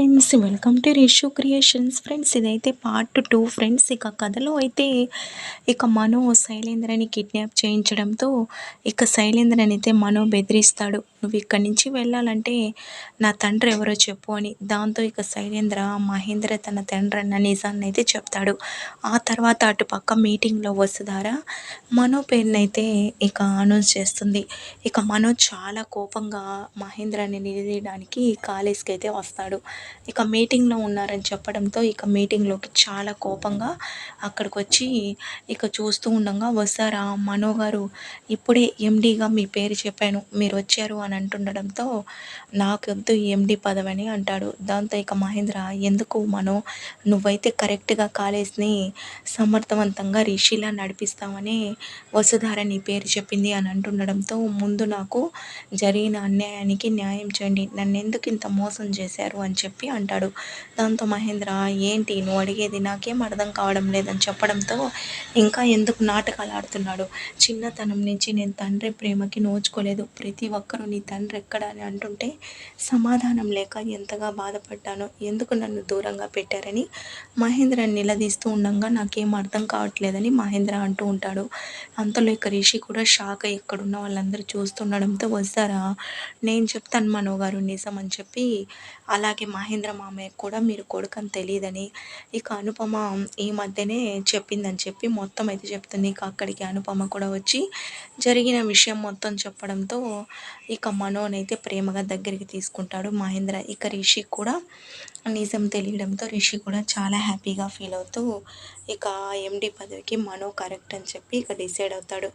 Friends welcome to Rishu creations. Friends ఇదైతే part two. Friends ఇక కథలో అయితే ఇక మనో శైలేంద్రని కిడ్నాప్ చేయించడంతో ఇక శైలేంద్రని అయితే మనో బెదిరిస్తాడు. నువ్వు ఇక్కడి నుంచి వెళ్ళాలంటే నా తండ్రి ఎవరో చెప్పు అని. దాంతో ఇక శైలేంద్ర మహేంద్ర తన తండ్రి అన్న నిజాన్ని అయితే చెప్తాడు. ఆ తర్వాత అటు పక్క మీటింగ్లో వసుధారా మనో పేరునైతే ఇక అనౌన్స్ చేస్తుంది. ఇక మనో చాలా కోపంగా మహేంద్రని నిలదీయడానికి కాలేజ్కి అయితే వస్తాడు. ఇక మీటింగ్లో ఉన్నారని చెప్పడంతో ఇక మీటింగ్లోకి చాలా కోపంగా అక్కడికి వచ్చి ఇక చూస్తూ ఉండగా వస్తారా మనో గారు? ఇప్పుడే ఎండీగా మీ పేరు చెప్పాను మీరు వచ్చారు అని అంటుండడంతో నాకొద్దు ఎండీ పదవని అంటాడు. దాంతో ఇక మహేంద్ర ఎందుకు మనో? నువ్వైతే కరెక్ట్గా కాలేజ్ని సమర్థవంతంగా రిషిలా నడిపిస్తామని వసుధార నీ పేరు చెప్పింది అని అంటుండడంతో ముందు నాకు జరిగిన అన్యాయానికి న్యాయం చేయండి. నన్ను ఎందుకు ఇంత మోసం చేశారు అని చెప్పి అంటాడు. దాంతో మహేంద్ర ఏంటి? నువ్వు అడిగేది నాకేం అర్థం కావడం లేదని చెప్పడంతో ఇంకా ఎందుకు నాటకాలు ఆడుతున్నాడు? చిన్నతనం నుంచి నేను తండ్రి ప్రేమకి నోచుకోలేదు. ప్రతి ఒక్కరూ నీ తండ్రి ఎక్కడ? అని అంటుంటే సమాధానం లేక ఎంతగా బాధపడ్డాను ఎందుకు నన్ను దూరంగా పెట్టారని మహేంద్రని నిలదీస్తూ ఉండగా నాకేం అర్థం కావట్లేదని మహేంద్ర అంటూ ఉంటాడు. అంతలో ఇక రిషి కూడా షాక్ ఎక్కడున్న వాళ్ళందరూ చూస్తుండడంతో వస్తారా? నేను చెప్తాను మనో గారు నిజం అని చెప్పి అలాగే మహేంద్ర మామయ్య కూడా మీరు కొడుకని తెలియదని ఇక అనుపమ ఈ మధ్యనే చెప్పిందని చెప్పి మొత్తం అయితే చెప్తుంది. ఇక అక్కడికి అనుపమ కూడా వచ్చి జరిగిన విషయం మొత్తం చెప్పడంతో ఇక మనోనైతే ప్రేమగా దగ్గరికి తీసుకుంటాడు మహేంద్ర. ఇక రిషి కూడా నిజం తెలియడంతో రిషి కూడా చాలా హ్యాపీగా ఫీల్ అవుతూ ఇక ఎండి పదవికి మనో కరెక్ట్ అని చెప్పి ఇక డిసైడ్ అవుతాడు.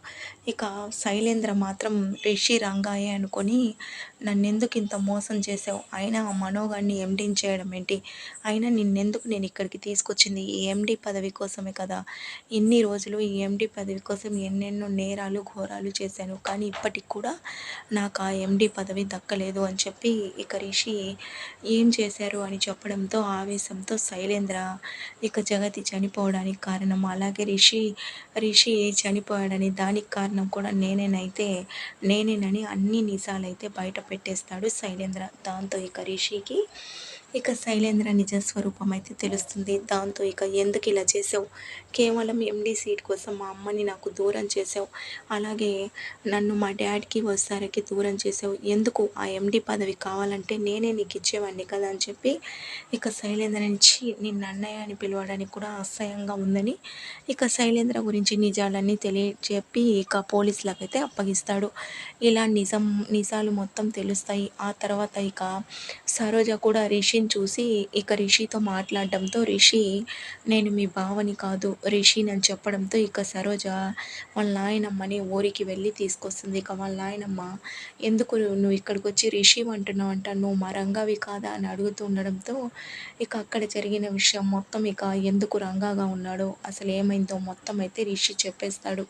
ఇక శైలేంద్ర మాత్రం రిషి రంగాయే అనుకొని నన్నెందుకు ఇంత మోసం చేసావు అయినా మనోగాడిని ఎండీ చేయడం ఏంటి? అయినా నిన్నెందుకు నేను ఇక్కడికి తీసుకొచ్చింది ఈ ఎండి పదవి కోసమే కదా? ఎన్ని రోజులు ఈ ఎండి పదవి కోసం ఎన్నెన్నో నేరాలు ఘోరాలు చేశాను. కానీ ఇప్పటికి కూడా నాకు ఆ ఎండి పదవి దక్కలేదు అని చెప్పి ఇక రిషి ఏం చేశారు అని చెప్పడంతో ఆవేశంతో శైలేంద్ర ఇక జగతి చనిపోవడానికి కారణం అలాగే రిషి రిషి చనిపోయాడని దానికి కారణం కూడా నేనేనైతే నేనేనని అన్ని నిజాలైతే బయట పెట్టేస్తాడు శైలేంద్ర. దాంతో ఇక రిషికి ఇక శైలేంద్ర నిజ స్వరూపం అయితే తెలుస్తుంది. దాంతో ఇక ఎందుకు ఇలా చేసావు? కేవలం ఎండీ సీట్ కోసం మా అమ్మని నాకు దూరం చేసావు. అలాగే నన్ను మా డాడీకి వస్తారకి దూరం చేసావు. ఎందుకు? ఆ ఎండీ పదవి కావాలంటే నేనే నీకు ఇచ్చేవాడిని కదా అని చెప్పి ఇక శైలేంద్ర నుంచి నిన్న అన్నయ్య అని పిలవడానికి కూడా అసహ్యంగా ఉందని ఇక శైలేంద్ర గురించి నిజాలన్నీ తెలియచెప్పి ఇక పోలీసులకు అయితే అప్పగిస్తాడు. ఇలా నిజం నిజాలు మొత్తం తెలుస్తాయి. ఆ తర్వాత ఇక సరోజ కూడా రిషిని చూసి ఇక రిషితో మాట్లాడడంతో రిషి నేను మీ బావని కాదు. రిషిని అని చెప్పడంతో ఇక సరోజ వాళ్ళ నాయనమ్మని ఊరికి వెళ్ళి తీసుకొస్తుంది. ఇక వాళ్ళ నాయనమ్మ ఎందుకు నువ్వు ఇక్కడికి వచ్చి రిషి అంటున్నావు అంట? నువ్వు మా రంగావి కాదా? అని అడుగుతూ ఉండడంతో ఇక అక్కడ జరిగిన విషయం మొత్తం ఇక ఎందుకు రంగాగా ఉన్నాడో అసలు ఏమైందో మొత్తం అయితే రిషి చెప్పేస్తాడు.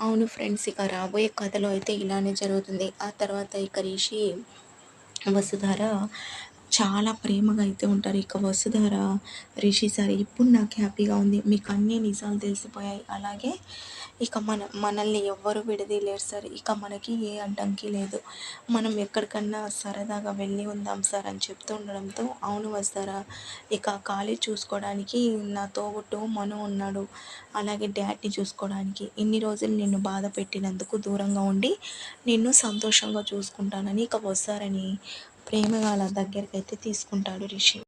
అవును ఫ్రెండ్స్ ఇక రాబోయే కథలో అయితే ఇలానే జరుగుతుంది. ఆ తర్వాత ఇక రిషి వసుధార చాలా ప్రేమగా అయితే ఉంటారు. ఇక వసుధార రిషి సార్ ఇప్పుడు నాకు హ్యాపీగా ఉంది. మీకు అన్ని నిజాలు తెలిసిపోయాయి. అలాగే ఇక మన మనల్ని ఎవ్వరు విడదీయలేరు సార్. ఇక మనకి ఏ అడ్డంకి లేదు. మనం ఎక్కడికన్నా సరదాగా వెళ్ళి ఉందాం సార్ అని చెప్తూ ఉండడంతో అవును వస్తారా ఇక ఖాళీ చూసుకోవడానికి నా తోబుట్టు మను ఉన్నాడు. అలాగే డాడ్ని చూసుకోవడానికి. ఇన్ని రోజులు నిన్ను బాధ పెట్టినందుకు దూరంగా ఉండి నిన్ను సంతోషంగా చూసుకుంటానని ఇక వస్తారని ప్రేమగా వాళ్ళ దగ్గరికి అయితే తీసుకుంటాడు రిషి.